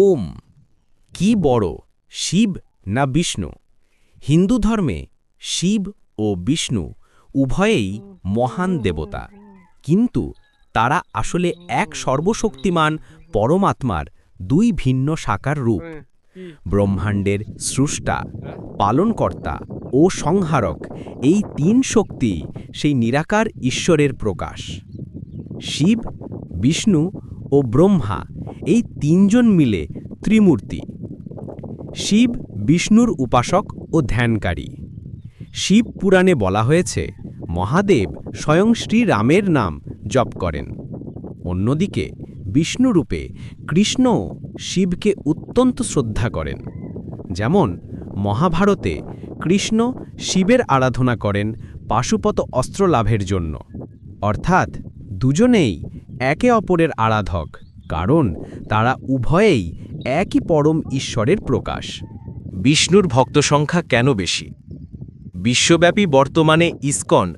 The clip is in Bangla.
ওম, কি বড়, শিব না বিষ্ণু? হিন্দু ধর্মে শিব ও বিষ্ণু উভয়েই মহান দেবতা, কিন্তু তারা আসলে এক সর্বশক্তিমান পরমাত্মার দুই ভিন্ন সাকার রূপ। ব্রহ্মাণ্ডের স্রষ্টা, পালনকর্তা ও সংহারক এই তিন শক্তি সেই নিরাকার ঈশ্বরের প্রকাশ। শিব, বিষ্ণু ও ব্রহ্মা এই তিনজন মিলে ত্রিমূর্তি। শিব, বিষ্ণুর উপাসক ও ধ্যানকারী। শিব পুরাণে বলা হয়েছে, মহাদেব স্বয়ং শ্রীরামের নাম জপ করেন। অন্যদিকে বিষ্ণুরূপে কৃষ্ণ শিবকে অত্যন্ত শ্রদ্ধা করেন। যেমন, মহাভারতে কৃষ্ণ শিবের আরাধনা করেন পাশুপত অস্ত্র লাভের জন্য। অর্থাৎ দুজনেই একে অপরের আরাধক। কারণ তারা উভয়েই একই পরম ঈশ্বরের প্রকাশ। বিষ্ণুর ভক্ত সংখ্যা কেন বেশি? বিশ্বব্যাপী বর্তমানে ইসকন